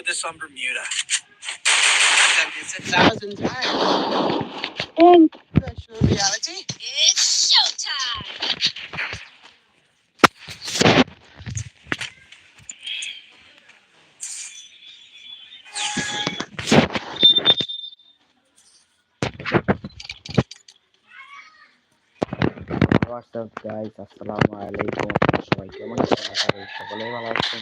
for this on Bermuda. I've done this a thousand times. In virtual reality. It's showtime! WhatsApp guys আসসালামু আলাইকুম সবাই কেমন আছেন আশা করি সকলেই ভালো আছেন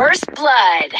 First blood.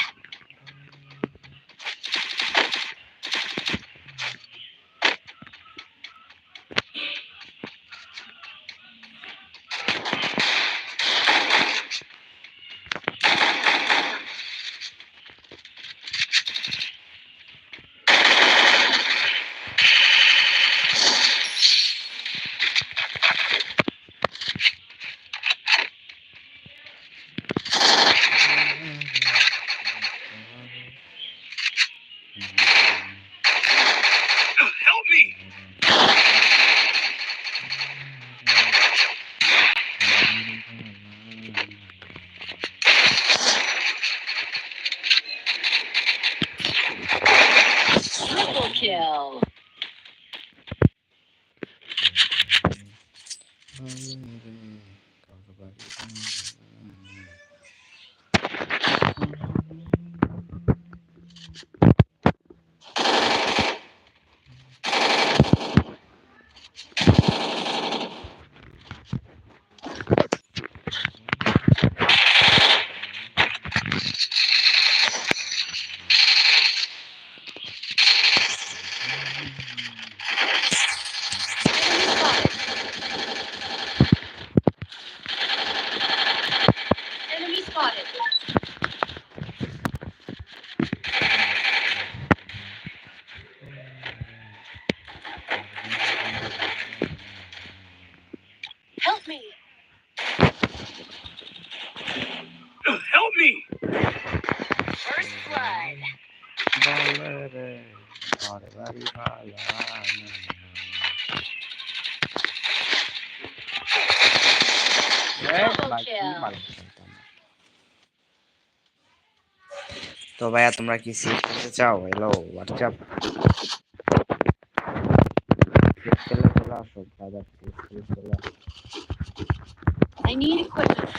Kill. me. Help me! First blood. বলরে ঘরে বাড়ি ভালো তো ভাইয়া তোমরা কি সিট করতে চাও হ্যালো হোয়াটসঅ্যাপ খেলে চলে আসো দাদা প্লিজ চলে আসো I need equipment.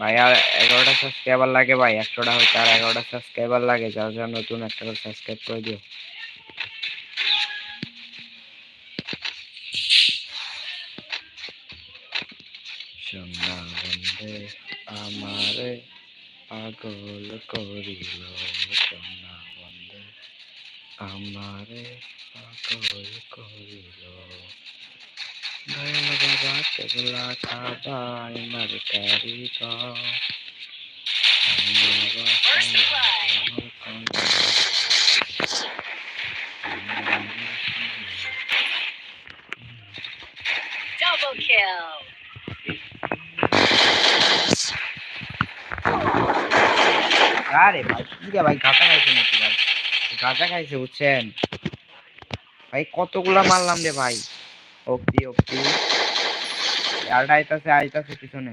ভাই আর এগারোটা সাবস্ক্রাইবার লাগে ভাই, একশোটা হইতে আর এগারোটা সাবস্ক্রাইবার লাগে, যার যার নতুন একটা করে সাবস্ক্রাইব করে দিও আমারে পাগল করিল हमारे कोई कोई लो नैन बाबा के बुला था बाई मर करी तो Double kill. अरे भाई ठीक है भाई खाता है नहीं भाई গাঁজা খাইছে বুঝছেন? ভাই কতগুলা মারলাম রে ভাই। অব্দি অব্দি। আর আইতাছে আইতাছে পিছনে।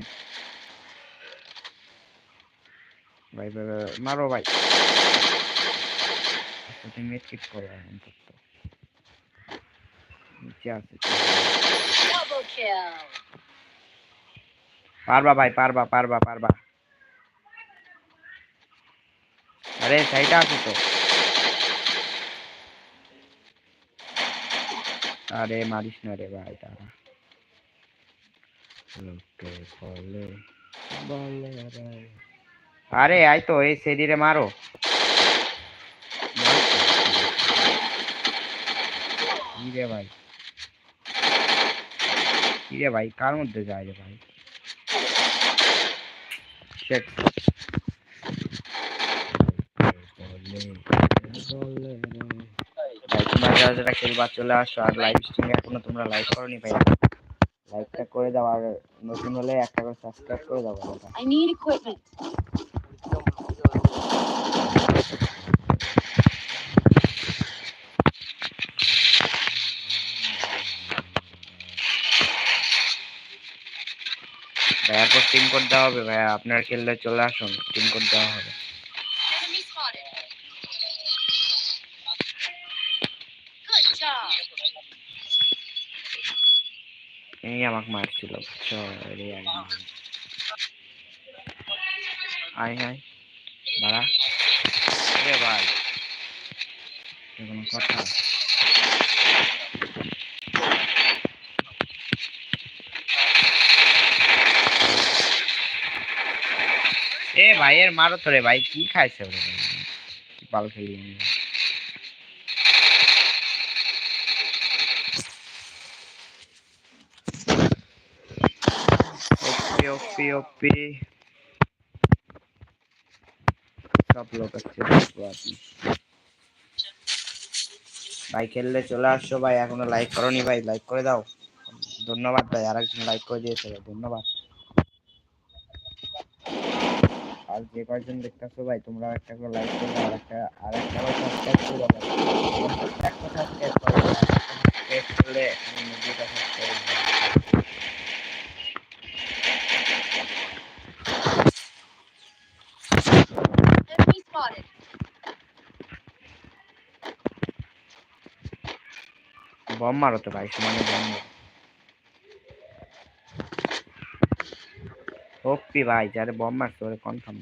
ভাই ভাই মারো ভাই। তুমি মেট কিট করো অন্তত নিচে আছে পারবা ভাই পারবা পারবা পারবা। আরে সাইডে আছে তো। আরে মারিস না রে ভাই তারা লোকে বলে বলে আরে আই তো, এই সেদিরে মারো। রে ভাই? ভাই? কার মধ্যে যায় রে ভাই. ভাই তোমরা যারা যারা খেলবা চলে আসো আর লাইভ স্ট্রিমে এখনও তোমরা লাইক করনি ভাই লাইকটা করে দাও আর নতুন হলে একটা করে সাবস্ক্রাইব করে দাও I need equipment. ভাইয়ার পর টিম কোড দেওয়া হবে ভাইয়া। আপনার খেললে চলে আসুন টিম কোড দেওয়া হবে। এই আমাকে মারছিল রে একদম। বাড়া ভাই কোনো কথা। এ ভাই এর মারো তো রে ভাই, কি খাইছে পাল খেলি পিওপি ভাই, খেললে চলে আসছো ভাই, এখনও লাইক করনি ভাই লাইক করে দাও। ধন্যবাদ ভাই আর একজন লাইক করে দিয়েছে ভাই, ধন্যবাদ। আর যে কয়েকজন দেখতেছো ভাই তোমরা একটা করে লাইক আর একটা আর একটা সাবস্ক্রাইব করে দাও বম মারো তো ভাই সমানে বম ওপি ভাই যারে বম মারছে ওরে কনফার্ম